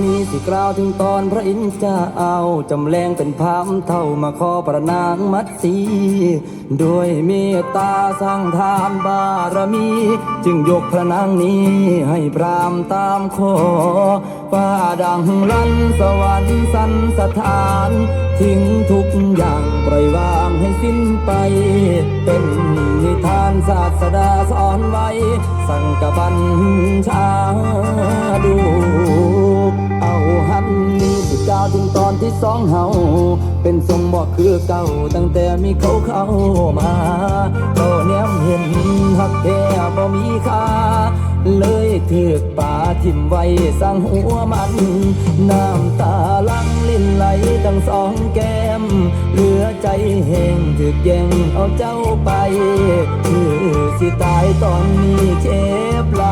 นี้สิกล่าวถึงตอนพระอินทร์จ้าเอาจำแรงเป็นพามเท่ามาขอประนางมัดสีด้วยเมตตาสร้างทานบารมี จึงยกพระนางนี้ให้พรามตามขอฟ้าดังลั่นสวรรค์สันสถาน ทิ้งทุกอย่างปล่อยวางให้สิ้นไป เป็นนิทานศาสดาสอนไว้ สั่งกบัญชาดู สาวถึงตอนที่สองเฮาเป็นทรงบอกคือเก่า ตั้งแต่มีเขาเข้ามาก็แนมเห็นหักแท้บ่มีค่าเลยถือกป่าทิ่มไว้สร้างหัวมัน น้ำตาลังลิ้นไหลทั้งสองแก้ม เหลือใจแห้งถึกแย่งเอาเจ้าไป คือสิตายตอนนี้เจ็บลา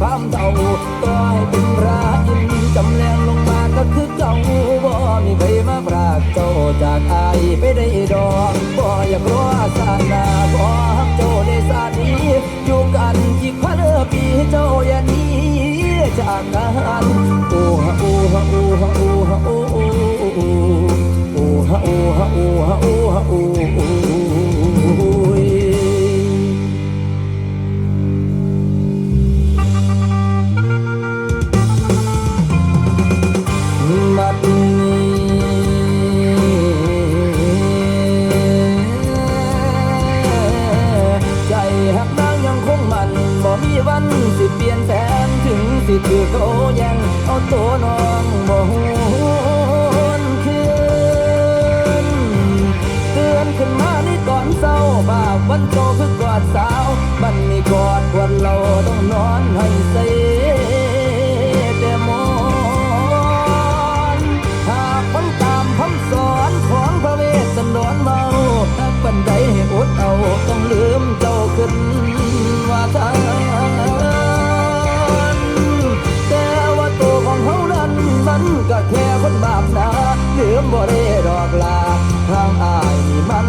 พามเท่าต่อให้เป็นพระอินจำแรงลงมาก็คือเก่าบ่มีใครมาปรากเจ้าจากอายไปได้ดอกบ่อยากรอสานาบ่ฮักเจ้าในสานี้อยู่กันที่ควันปีเจ้าอย่านี้จากกัน โตัวน้องบ่หวนคืนเตือนขึ้นมาในตอนเศร้าบาปวันโตคือกอดสาวมันมีกอดวันเราต้องนอนให้เสีย แค่คนบาปนะลืมบ่ได้ดอกลาทางอายนี่มัน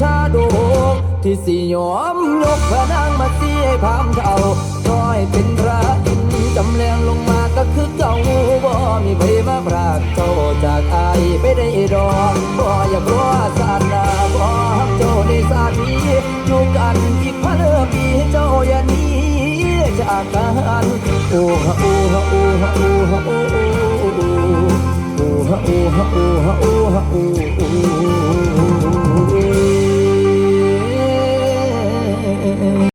ชาดกที่สิยอมยกพระนางมาเสียพามเท่าคอยเป็นพระอินจำแรงลงมาก็คือเก่าบ่มีใครมาปรากเจ้าจากอายไปได้ดอกบ่อยากรอสานาบ่ฮักเจ้าในสาดนี้อยู่กันอีกพันปีเจ้าอย่านี้จากกันโอ้ฮะโอ้ฮะโอ้ฮะโอ้ฮะโอ้โอ้โอ้โอ้ฮะโอ้ฮะโอ้ฮะโอ้ฮะโอ้